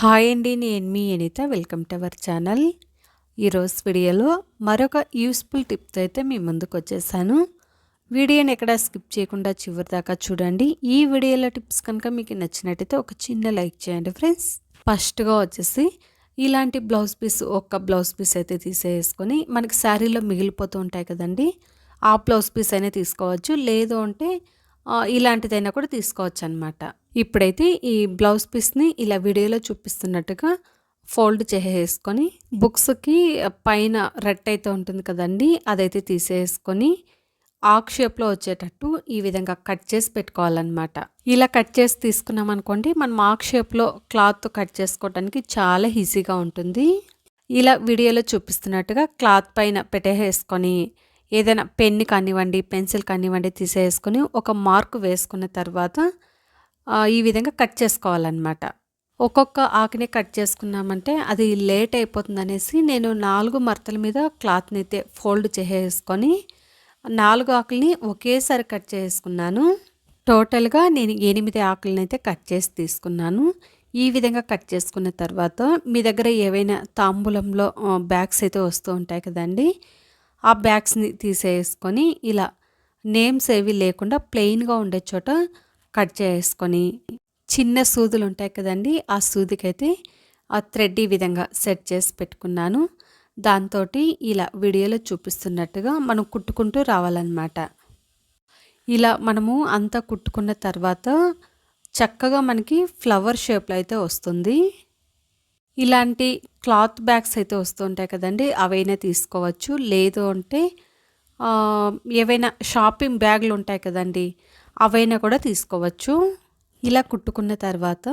Hi అండి నేను మీ Anitha. Welcome to our channel. ఈరోజు వీడియోలో మరొక యూస్ఫుల్ టిప్తో అయితే మీ ముందుకు వచ్చేసాను. వీడియోని ఎక్కడ స్కిప్ చేయకుండా చివరి దాకా చూడండి. ఈ వీడియోలో టిప్స్ కనుక మీకు నచ్చినట్టయితే ఒక చిన్న లైక్ చేయండి ఫ్రెండ్స్. ఫస్ట్గా వచ్చేసి ఇలాంటి బ్లౌజ్ పీస్ ఒక్క బ్లౌజ్ పీస్ అయితే తీసేసుకొని మనకి శారీలో మిగిలిపోతూ ఉంటాయి కదండి ఆ బ్లౌజ్ పీస్ అయినా తీసుకోవచ్చు. లేదు అంటే ఇలాంటిదైనా కూడా తీసుకోవచ్చు అనమాట ఇప్పుడైతే ఈ బ్లౌజ్ పీస్ని ఇలా వీడియోలో చూపిస్తున్నట్టుగా ఫోల్డ్ చేసేసుకొని బుక్స్కి పైన రెట్ అయితే ఉంటుంది కదండి అదైతే తీసేసుకొని ఆక్ షేప్లో వచ్చేటట్టు ఈ విధంగా కట్ చేసి పెట్టుకోవాలన్నమాట. ఇలా కట్ చేసి తీసుకున్నాం అనుకోండి మనం ఆక్ షేప్లో క్లాత్ కట్ చేసుకోవడానికి చాలా ఈజీగా ఉంటుంది. ఇలా వీడియోలో చూపిస్తున్నట్టుగా క్లాత్ పైన పెట్టేసుకొని ఏదైనా పెన్ కానివ్వండి పెన్సిల్ కానివ్వండి తీసేసుకొని ఒక మార్క్ వేసుకున్న తర్వాత ఈ విధంగా కట్ చేసుకోవాలన్నమాట. ఒక్కొక్క ఆకుని కట్ చేసుకున్నామంటే అది లేట్ అయిపోతుంది అనేసి నేను నాలుగు మరతల మీద క్లాత్ని అయితే ఫోల్డ్ చేసేసుకొని నాలుగు ఆకుల్ని ఒకేసారి కట్ చేసుకున్నాను. టోటల్గా నేను ఎనిమిది ఆకులను అయితే కట్ చేసి తీసుకున్నాను. ఈ విధంగా కట్ చేసుకున్న తర్వాత మీ దగ్గర ఏవైనా తాంబూలంలో బ్యాగ్స్ అయితే వస్తూ ఉంటాయి కదండి ఆ బ్యాగ్స్ని తీసేసుకొని ఇలా నేమ్స్ ఏవి లేకుండా ప్లెయిన్గా ఉండే చోట కట్ చేసుకొని చిన్న సూదులు ఉంటాయి కదండి ఆ సూదికైతే ఆ థ్రెడ్ ఈ విధంగా సెట్ చేసి పెట్టుకున్నాను. దాంతో ఇలా వీడియోలో చూపిస్తున్నట్టుగా మనం కుట్టుకుంటూ రావాలన్నమాట. ఇలా మనము అంతా కుట్టుకున్న తర్వాత చక్కగా మనకి ఫ్లవర్ షేప్లో అయితే వస్తుంది. ఇలాంటి క్లాత్ బ్యాగ్స్ అయితే వస్తుంటాయి కదండి అవైనా తీసుకోవచ్చు. లేదు అంటే ఏవైనా షాపింగ్ బ్యాగులు ఉంటాయి కదండి అవైనా కూడా తీసుకోవచ్చు. ఇలా కుట్టుకున్న తర్వాత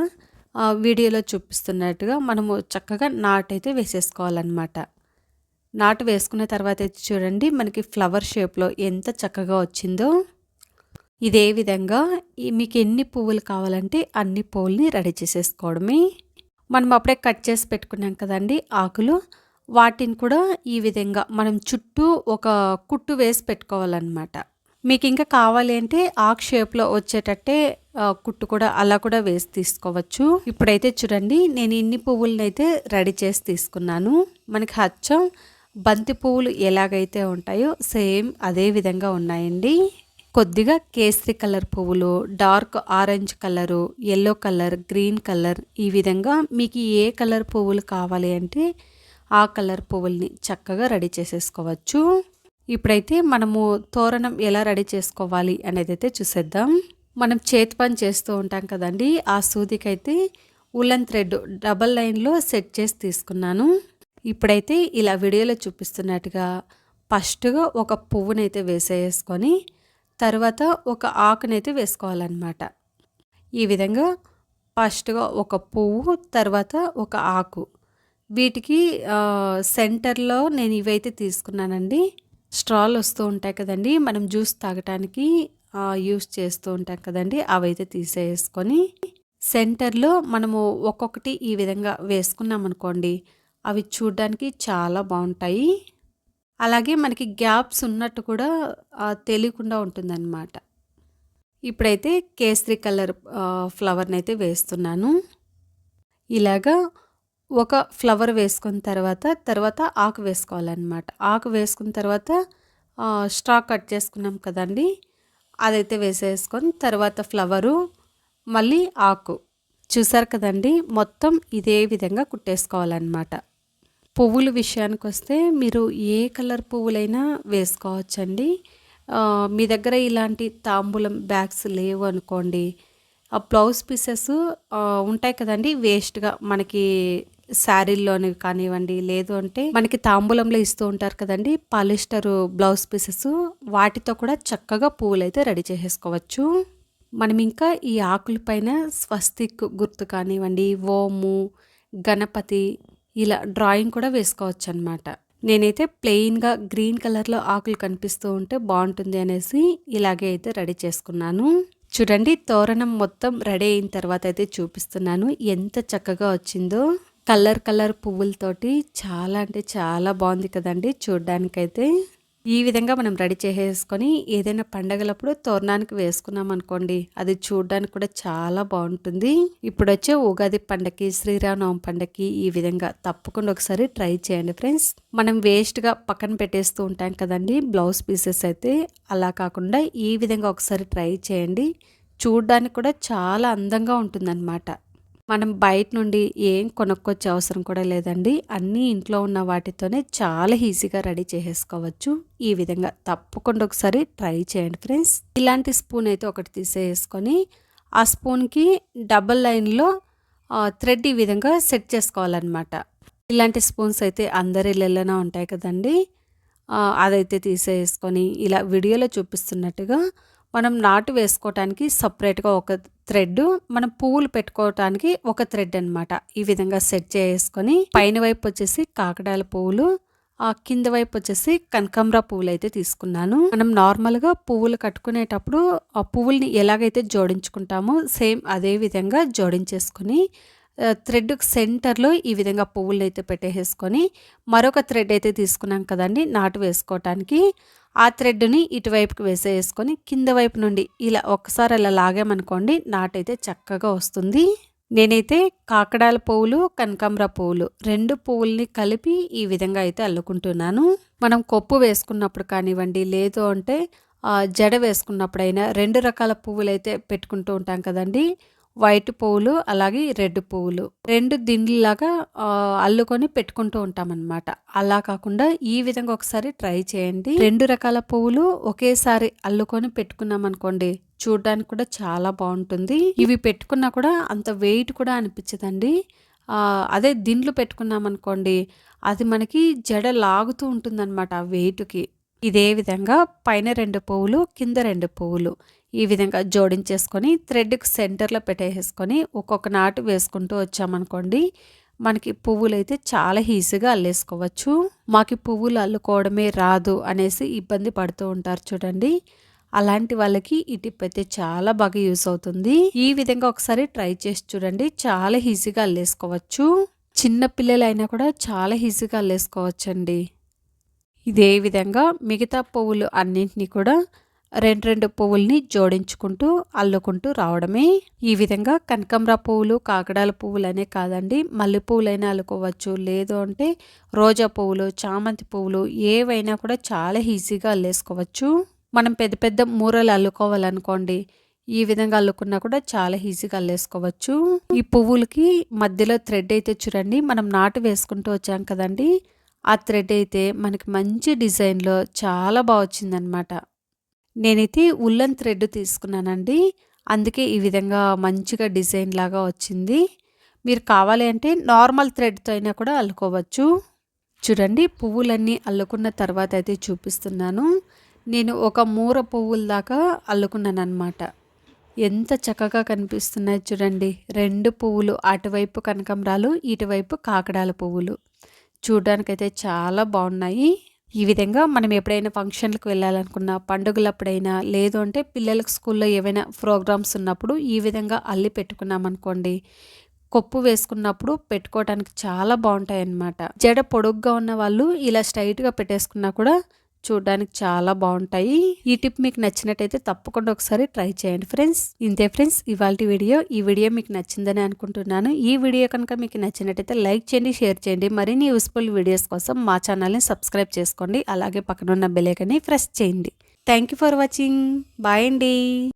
వీడియోలో చూపిస్తున్నట్టుగా మనము చక్కగా నాటైతే వేసేసుకోవాలన్నమాట. నాటు వేసుకున్న తర్వాత అయితే చూడండి మనకి ఫ్లవర్ షేప్లో ఎంత చక్కగా వచ్చిందో. ఇదే విధంగా మీకు ఎన్ని పువ్వులు కావాలంటే అన్ని పువ్వుల్ని రెడీ చేసేసుకోవడమే. మనం అప్పుడే కట్ చేసి పెట్టుకున్నాం కదండి ఆకులు. వాటిని కూడా ఈ విధంగా మనం చుట్టూ ఒక కుట్టు వేసి పెట్టుకోవాలన్నమాట. మీకు ఇంకా కావాలి అంటే ఆక్ షేప్లో వచ్చేటట్టే కుట్టు కూడా అలా కూడా వేసి తీసుకోవచ్చు. ఇప్పుడైతే చూడండి నేను ఇన్ని పువ్వులను అయితే రెడీ చేసి తీసుకున్నాను. మనకి హచ్చం బంతి పువ్వులు ఎలాగైతే ఉంటాయో సేమ్ అదే విధంగా ఉన్నాయండి. కొద్దిగా కేసరి కలర్ పువ్వులు dark orange colour yellow colour green colour ఈ విధంగా మీకు ఏ కలర్ పువ్వులు కావాలి అంటే ఆ కలర్ పువ్వుల్ని చక్కగా రెడీ చేసేసుకోవచ్చు. ఇప్పుడైతే మనము తోరణం ఎలా రెడీ చేసుకోవాలి అనేది అయితే చూసేద్దాం. మనం చేతి పని చేస్తూ ఉంటాం కదండి. ఆ సూదికైతే ఉలన్ థ్రెడ్ డబల్ లైన్లో సెట్ చేసి తీసుకున్నాను. ఇప్పుడైతే ఇలా వీడియోలో చూపిస్తున్నట్టుగా ఫస్ట్గా ఒక పువ్వునైతే వేసేసుకొని తర్వాత ఒక ఆకునైతే వేసుకోవాలన్నమాట. ఈ విధంగా ఫస్ట్గా ఒక పువ్వు తర్వాత ఒక ఆకు. వీటికి సెంటర్లో నేను ఇవైతే తీసుకున్నానండి. స్ట్రాలు వస్తూ ఉంటాయి కదండి. మనం జ్యూస్ తాగటానికి యూస్ చేస్తూ ఉంటాం కదండి. అవైతే తీసేసుకొని సెంటర్లో మనము ఒక్కొక్కటి ఈ విధంగా వేసుకున్నాం అనుకోండి అవి చూడడానికి చాలా బాగుంటాయి. అలాగే మనకి గ్యాప్స్ ఉన్నట్టు కూడా తెలియకుండా ఉంటుందన్నమాట. ఇప్పుడైతే కేసరి కలర్ ఫ్లవర్ని అయితే వేస్తున్నాను. ఇలాగా ఒక ఫ్లవర్ వేసుకున్న తర్వాత తర్వాత ఆకు వేసుకోవాలన్నమాట. ఆకు వేసుకున్న తర్వాత స్ట్రా కట్ చేసుకున్నాం కదండి. అదైతే వేసేసుకొని తర్వాత ఫ్లవరు మళ్ళీ ఆకు. చూసారు కదండి మొత్తం ఇదే విధంగా కుట్టేసుకోవాలన్నమాట. పువ్వుల విషయానికి వస్తే మీరు ఏ కలర్ పువ్వులైనా వేసుకోవచ్చండి. మీ దగ్గర ఇలాంటి తాంబూలం బ్యాగ్స్ లేవు అనుకోండి. ఆ బ్లౌజ్ పీసెస్ ఉంటాయి కదండి వేస్ట్గా మనకి శారీల్లోని కానివ్వండి లేదు అంటే మనకి తాంబూలంలో ఇస్తూ ఉంటారు కదండి పాలిస్టర్ బ్లౌజ్ పీసెస్ వాటితో కూడా చక్కగా పువ్వులు అయితే రెడీ చేసేసుకోవచ్చు. మనం ఇంకా ఈ ఆకుల పైన స్వస్తిక్ గుర్తు కానివ్వండి ఓము గణపతి ఇలా డ్రాయింగ్ కూడా వేసుకోవచ్చు అనమాట నేనైతే ప్లెయిన్గా గ్రీన్ కలర్లో ఆకులు కనిపిస్తూ ఉంటే బాగుంటుంది అనేసి ఇలాగే అయితే రెడీ చేసుకున్నాను. చూడండి తోరణం మొత్తం రెడీ అయిన తర్వాత అయితే చూపిస్తున్నాను ఎంత చక్కగా వచ్చిందో. కలర్ కలర్ పువ్వులతోటి చాలా అంటే చాలా బాగుంది కదండి చూడ్డానికైతే. ఈ విధంగా మనం రెడీ చేసేసుకొని ఏదైనా పండగలప్పుడు తోరణానికి వేసుకున్నాం అనుకోండి అది చూడడానికి కూడా చాలా బాగుంటుంది. ఇప్పుడు వచ్చే ఉగాది పండగకి శ్రీరామనవమి పండగకి ఈ విధంగా తప్పకుండా ఒకసారి ట్రై చేయండి ఫ్రెండ్స్. మనం వేస్ట్గా పక్కన పెట్టేస్తూ ఉంటాం కదండి బ్లౌజ్ పీసెస్ అయితే. అలా కాకుండా ఈ విధంగా ఒకసారి ట్రై చేయండి. చూడడానికి కూడా చాలా అందంగా ఉంటుందన్నమాట. మనం బయట నుండి ఏం కొనుక్కొచ్చే అవసరం కూడా లేదండి. అన్నీ ఇంట్లో ఉన్న వాటితోనే చాలా ఈజీగా రెడీ చేసేసుకోవచ్చు. ఈ విధంగా తప్పకుండా ఒకసారి ట్రై చేయండి ఫ్రెండ్స్. ఇలాంటి స్పూన్ అయితే ఒకటి తీసేసుకొని ఆ స్పూన్కి డబల్ లైన్లో థ్రెడ్ ఈ విధంగా సెట్ చేసుకోవాలన్నమాట. ఇలాంటి స్పూన్స్ అయితే అందరి ఇళ్ళలోనే ఉంటాయి కదండి. అదైతే తీసేసుకొని ఇలా వీడియోలో చూపిస్తున్నట్టుగా మనం నాటు వేసుకోవటానికి సపరేట్గా ఒక థ్రెడ్ మనం పువ్వులు పెట్టుకోవటానికి ఒక థ్రెడ్ అనమాట ఈ విధంగా సెట్ చేసుకొని పైన వైపు వచ్చేసి కాకడాల పువ్వులు ఆ కింద వైపు వచ్చేసి కనకాంబర పువ్వులు అయితే తీసుకున్నాను. మనం నార్మల్గా పువ్వులు కట్టుకునేటప్పుడు ఆ పువ్వుల్ని ఎలాగైతే జోడించుకుంటామో సేమ్ అదే విధంగా జోడించేసుకొని థ్రెడ్ సెంటర్లో ఈ విధంగా పువ్వులు అయితే పెట్టేసుకొని మరొక థ్రెడ్ అయితే తీసుకున్నాం కదండి నాటు వేసుకోవటానికి ఆ థ్రెడ్ని ఇటువైపుకి వేసేసుకొని కింద వైపు నుండి ఇలా ఒక్కసారి అలా లాగామనుకోండి నాటైతే చక్కగా వస్తుంది. నేనైతే కాకడాల పువ్వులు కనకాంబర పువ్వులు రెండు పువ్వుల్ని కలిపి ఈ విధంగా అయితే అల్లుకుంటున్నాను. మనం కొప్పు వేసుకున్నప్పుడు కానివ్వండి లేదు అంటే జడ వేసుకున్నప్పుడైనా రెండు రకాల పువ్వులు అయితే పెట్టుకుంటూ ఉంటాం కదండి. వైట్ పువ్వులు అలాగే రెడ్ పువ్వులు. రెండు దిండ్లలాగా అల్లుకొని పెట్టుకుంటూ ఉంటామన్నమాట. అలా కాకుండా ఈ విధంగా ఒకసారి ట్రై చేయండి. రెండు రకాల పువ్వులు ఒకేసారి అల్లుకొని పెట్టుకున్నాం అనుకోండి చూడడానికి కూడా చాలా బాగుంటుంది. ఇవి పెట్టుకున్నా కూడా అంత వెయిట్ కూడా అనిపించదండి. అదే దిండ్లు పెట్టుకున్నాం అనుకోండి అది మనకి జడ లాగుతూ ఉంటుందన్నమాట ఆ వెయిట్కి. ఇదే విధంగా పైన రెండు పువ్వులు కింద రెండు పువ్వులు. ఈ విధంగా జోడించేసుకొని థ్రెడ్కి సెంటర్లో పెట్టేసుకొని ఒక్కొక్క నాటు వేసుకుంటూ వచ్చామనుకోండి మనకి పువ్వులు అయితే చాలా ఈజీగా అల్లేసుకోవచ్చు. మాకు పువ్వులు అల్లుకోవడమే రాదు అనేసి ఇబ్బంది పడుతూ ఉంటారు చూడండి. అలాంటి వాళ్ళకి ఈ టిప్ అయితే చాలా బాగా యూస్ అవుతుంది. ఈ విధంగా ఒకసారి ట్రై చేసి చూడండి చాలా ఈజీగా అల్లేసుకోవచ్చు. చిన్న పిల్లలైనా కూడా చాలా ఈజీగా అల్లేసుకోవచ్చండి. ఇదే విధంగా మిగతా పువ్వులు అన్నింటినీ కూడా రెండు రెండు పువ్వుల్ని జోడించుకుంటూ అల్లుకుంటూ రావడమే. ఈ విధంగా కనకంబర పువ్వులు కాకడాల పువ్వులు అనే కాదండి మల్లె పువ్వులైనా అల్లుకోవచ్చు. లేదు అంటే రోజా పువ్వులు చామంతి పువ్వులు ఏవైనా కూడా చాలా ఈజీగా అల్లేసుకోవచ్చు. మనం పెద్ద పెద్ద మూరలు అల్లుకోవాలనుకోండి ఈ విధంగా అల్లుకున్నా కూడా చాలా ఈజీగా అల్లేసుకోవచ్చు. ఈ పువ్వులకి మధ్యలో థ్రెడ్ అయితే చూడండి మనం నాటు వేసుకుంటూ వచ్చాం కదండి ఆ థ్రెడ్ అయితే మనకి మంచి డిజైన్లో చాలా బాగా వచ్చిందనమాట నేనైతే ఉల్లన్ థ్రెడ్ తీసుకున్నానండి. అందుకే ఈ విధంగా మంచిగా డిజైన్ లాగా వచ్చింది. మీరు కావాలి అంటే నార్మల్ థ్రెడ్తో అయినా కూడా అల్లుకోవచ్చు. చూడండి పువ్వులన్నీ అల్లుకున్న తర్వాత అయితే చూపిస్తున్నాను. నేను ఒక మూర పువ్వుల దాకా అల్లుకున్నాను అనమాట ఎంత చక్కగా కనిపిస్తున్నాయి చూడండి. రెండు పువ్వులు అటువైపు కనకంబరాలు ఇటువైపు కాకడాల పువ్వులు. చూడడానికైతే చాలా బాగున్నాయి. ఈ విధంగా మనం ఎప్పుడైనా ఫంక్షన్లకు వెళ్ళాలనుకున్నా పండుగలప్పుడైనా లేదు అంటే పిల్లలకు స్కూల్లో ఏవైనా ప్రోగ్రామ్స్ ఉన్నప్పుడు ఈ విధంగా అల్లి పెట్టుకున్నామనుకోండి కొప్పు వేసుకున్నప్పుడు పెట్టుకోవడానికి చాలా బాగుంటాయి అన్నమాట జడ పొడుగ్గా ఉన్న వాళ్ళు ఇలా స్ట్రైట్గా పెట్టేసుకున్నా కూడా చూడడానికి చాలా బాగుంటాయి. ఈ టిప్ మీకు నచ్చినట్టయితే తప్పకుండా ఒకసారి ట్రై చేయండి ఫ్రెండ్స్. ఇంతే ఫ్రెండ్స్ ఇవాళ వీడియో ఈ వీడియో మీకు నచ్చిందని అనుకుంటున్నాను. ఈ వీడియో కనుక మీకు నచ్చినట్టయితే లైక్ చేయండి షేర్ చేయండి. మరిన్ని యూస్ఫుల్ వీడియోస్ కోసం మా ఛానల్ని సబ్స్క్రైబ్ చేసుకోండి. అలాగే పక్కనున్న బెలేకని ప్రెస్ చేయండి. Thank you for watching. Bye అండి.